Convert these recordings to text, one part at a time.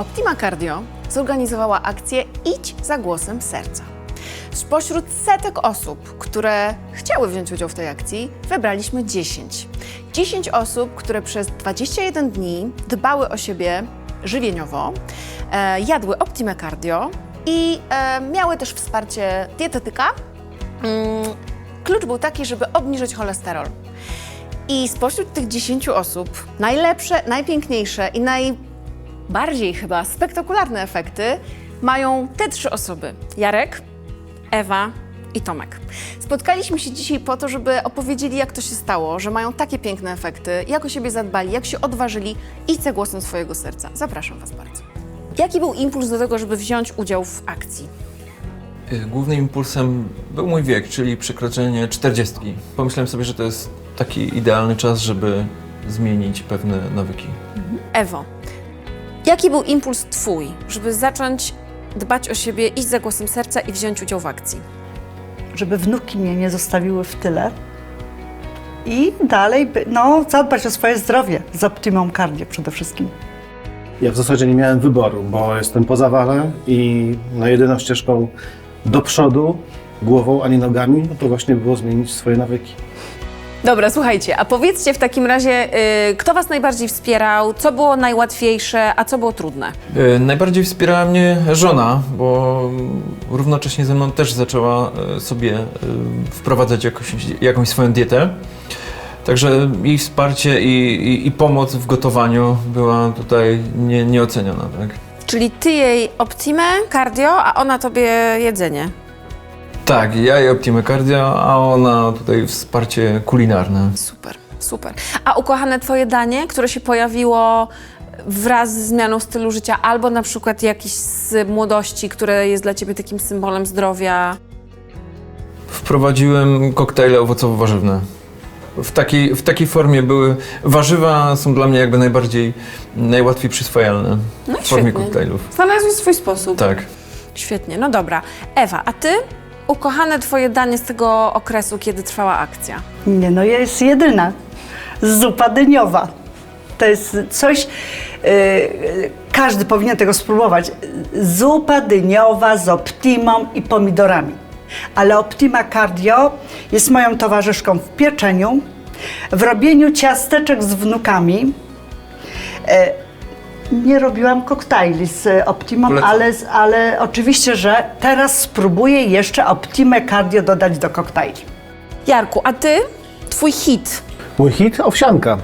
Optima Cardio zorganizowała akcję Idź za głosem serca. Spośród setek osób, które chciały wziąć udział w tej akcji, wybraliśmy 10. 10 osób, które przez 21 dni dbały o siebie żywieniowo, e, jadły Optima Cardio i e, miały też wsparcie dietetyka. Mm, klucz był taki, żeby obniżyć cholesterol. I spośród tych 10 osób najlepsze, najpiękniejsze i najbardziej chyba spektakularne efekty mają te trzy osoby: Jarek, Ewa i Tomek. Spotkaliśmy się dzisiaj po to, żeby opowiedzieli, jak to się stało, że mają takie piękne efekty, jak o siebie zadbali, jak się odważyli i za głosem swojego serca. Zapraszam Was bardzo. Jaki był impuls do tego, żeby wziąć udział w akcji? Y, Głównym impulsem był mój wiek, czyli przekroczenie 40. Pomyślałem sobie, że to jest taki idealny czas, żeby zmienić pewne nawyki. Ewo, jaki był impuls Twój, żeby zacząć dbać o siebie, iść za głosem serca i wziąć udział w akcji? żeby wnuki mnie nie zostawiły w tyle i dalej, by, no, zadbać o swoje zdrowie z optimum cardio przede wszystkim. Ja w zasadzie nie miałem wyboru, bo jestem po zawale i no jedyną ścieżką do przodu, głową, a nie nogami, no to właśnie było zmienić swoje nawyki. Dobra, słuchajcie, a powiedzcie w takim razie, y, kto Was najbardziej wspierał, co było najłatwiejsze, a co było trudne? Y, Najbardziej wspierała mnie żona, bo równocześnie ze mną też zaczęła y, sobie wprowadzać jakąś, jakąś swoją dietę. Także jej wsparcie i, i, i pomoc w gotowaniu była tutaj nie, nieoceniona. Tak? Czyli Ty jej optimę, cardio, a ona Tobie jedzenie. Tak, ja jej Optimę Cardio, a ona tutaj wsparcie kulinarne. Super, super. A ukochane Twoje danie, które się pojawiło wraz z zmianą stylu życia, albo na przykład jakieś z młodości, które jest dla Ciebie takim symbolem zdrowia? Wprowadziłem koktajle owocowo-warzywne. W takiej, w takiej formie były warzywa są dla mnie jakby najbardziej, najłatwiej przyswajalne No i w formie świetnie. koktajlów. Znalazłeś swój sposób. Tak. Świetnie, no dobra. Ewa, a Ty? Ukochane Twoje danie z tego okresu, kiedy trwała akcja? Nie, no jest jedyna. Zupa dyniowa. To jest coś, yy, każdy powinien tego spróbować. Zupa dyniowa z optimą i pomidorami. Ale Optima Cardio jest moją towarzyszką w pieczeniu, w robieniu ciasteczek z wnukami. E, Nie robiłam koktajli z Optimą, Polecam. ale, ale oczywiście, że teraz spróbuję jeszcze Optimę Cardio dodać do koktajli. Jarku, a Ty? Twój hit. Mój hit? Owsianka.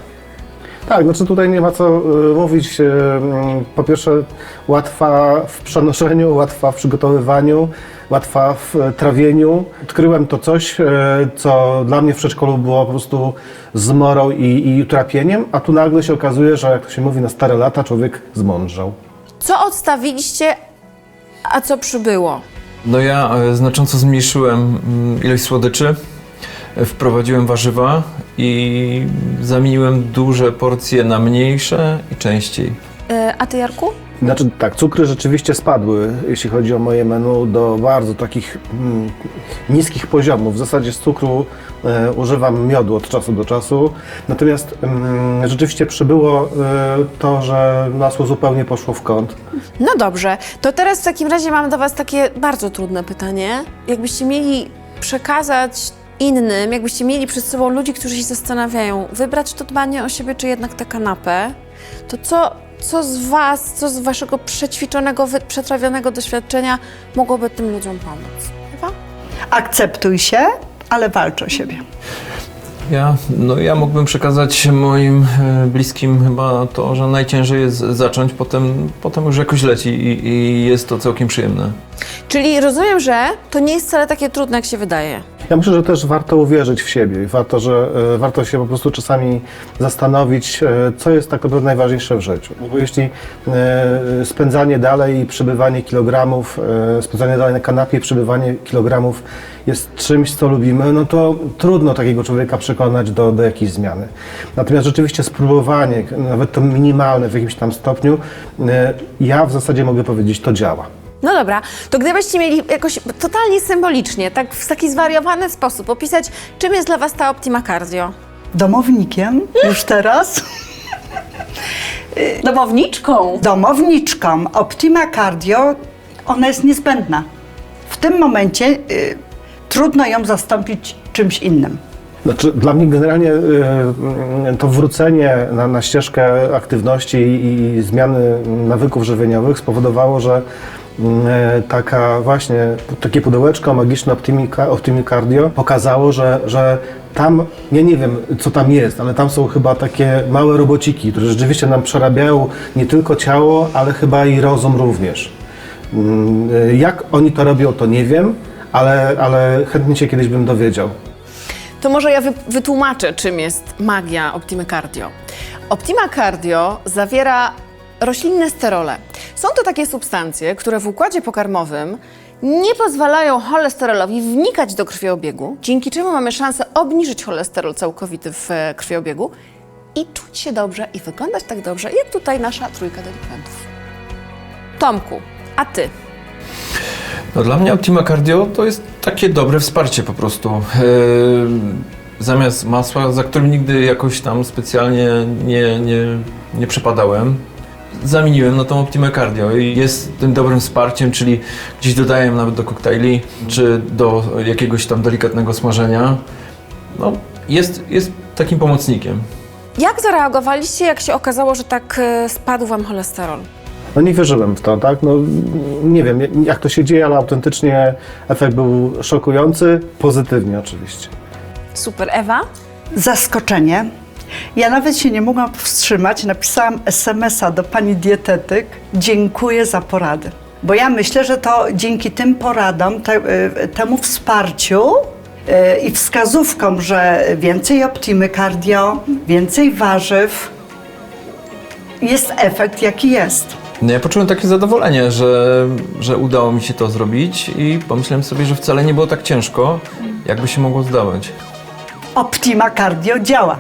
Tak, znaczy tutaj nie ma co y, mówić. y, mm, Po pierwsze, łatwa w przenoszeniu, łatwa w przygotowywaniu, łatwa w e, trawieniu. Odkryłem to coś, e, co dla mnie w przedszkolu było po prostu zmorą i, i utrapieniem, a tu nagle się okazuje, że jak to się mówi na stare lata, człowiek zmądrzał. Co odstawiliście, a co przybyło? No ja e, znacząco zmniejszyłem mm, ilość słodyczy, wprowadziłem warzywa i zamieniłem duże porcje na mniejsze i częściej. E, a Ty, Jarku? Znaczy tak, cukry rzeczywiście spadły, jeśli chodzi o moje menu, do bardzo takich mm, niskich poziomów. W zasadzie z cukru e, używam miodu od czasu do czasu. Natomiast mm, rzeczywiście przybyło e, to, że masło zupełnie poszło w kąt. No dobrze, to teraz w takim razie mam do Was takie bardzo trudne pytanie. Jakbyście mieli przekazać innym, jakbyście mieli przed sobą ludzi, którzy się zastanawiają, wybrać to dbanie o siebie, czy jednak tę kanapę, to co, co z Was, co z Waszego przećwiczonego, przetrawionego doświadczenia mogłoby tym ludziom pomóc? Ewa? Akceptuj się, ale walcz o siebie. Ja, no ja mógłbym przekazać moim e, bliskim chyba to, że najciężej jest zacząć, potem, potem już jakoś leci i, i jest to całkiem przyjemne. Czyli rozumiem, że to nie jest wcale takie trudne, jak się wydaje. Ja myślę, że też warto uwierzyć w siebie i warto, że, e, warto się po prostu czasami zastanowić, e, co jest tak naprawdę najważniejsze w życiu. No bo jeśli e, spędzanie dalej i przybywanie kilogramów, spędzanie dalej na kanapie i kilogramów jest czymś, co lubimy, no to trudno takiego człowieka przekonać do, do jakiejś zmiany. Natomiast rzeczywiście spróbowanie, nawet to minimalne w jakimś tam stopniu, ja w zasadzie mogę powiedzieć, to działa. No dobra, to gdybyście mieli jakoś totalnie symbolicznie, tak w taki zwariowany sposób opisać, czym jest dla Was ta Optima Cardio? Domownikiem już teraz. Domowniczką. domowniczkom Optima Cardio, ona jest niezbędna. W tym momencie y, trudno ją zastąpić czymś innym. Znaczy, dla mnie generalnie y, to wrócenie na, na ścieżkę aktywności i, i zmiany nawyków żywieniowych spowodowało, że taka właśnie, takie pudełeczko magiczne Optimika, Optimi Cardio pokazało, że, że tam, ja nie wiem co tam jest, ale tam są chyba takie małe robociki, które rzeczywiście nam przerabiają nie tylko ciało, ale chyba i rozum również. Mm, y, Jak oni to robią, to nie wiem, ale, ale chętnie się kiedyś bym dowiedział. To może ja wy, wytłumaczę, czym jest magia Optimy Cardio. Optima Cardio zawiera roślinne sterole. Są to takie substancje, które w układzie pokarmowym nie pozwalają cholesterolowi wnikać do krwiobiegu, dzięki czemu mamy szansę obniżyć cholesterol całkowity w e, krwiobiegu i czuć się dobrze i wyglądać tak dobrze, jak tutaj nasza trójka delikwentów. Tomku, a ty? No, dla mnie Optima Cardio to jest takie dobre wsparcie po prostu. Yy, zamiast masła, za którym nigdy jakoś tam specjalnie nie, nie, nie przepadałem, zamieniłem na tą Optimę Cardio i jest tym dobrym wsparciem, czyli gdzieś dodaję nawet do koktajli, czy do jakiegoś tam delikatnego smażenia. No, jest, jest takim pomocnikiem. Jak zareagowaliście, jak się okazało, że tak e, spadł wam cholesterol? No nie wierzyłem w to, tak? No nie wiem jak to się dzieje, ale autentycznie efekt był szokujący, pozytywnie oczywiście. Super, Ewa? Zaskoczenie. Ja nawet się nie mogłam powstrzymać. Napisałam SMS-a do pani dietetyk. Dziękuję za porady. Bo ja myślę, że to dzięki tym poradom, te, y, temu wsparciu y, i wskazówkom, że więcej optimy cardio, więcej warzyw, jest efekt jaki jest. No ja poczułem takie zadowolenie, że, że udało mi się to zrobić i pomyślałem sobie, że wcale nie było tak ciężko, jakby się mogło zdawać. Optima Cardio działa.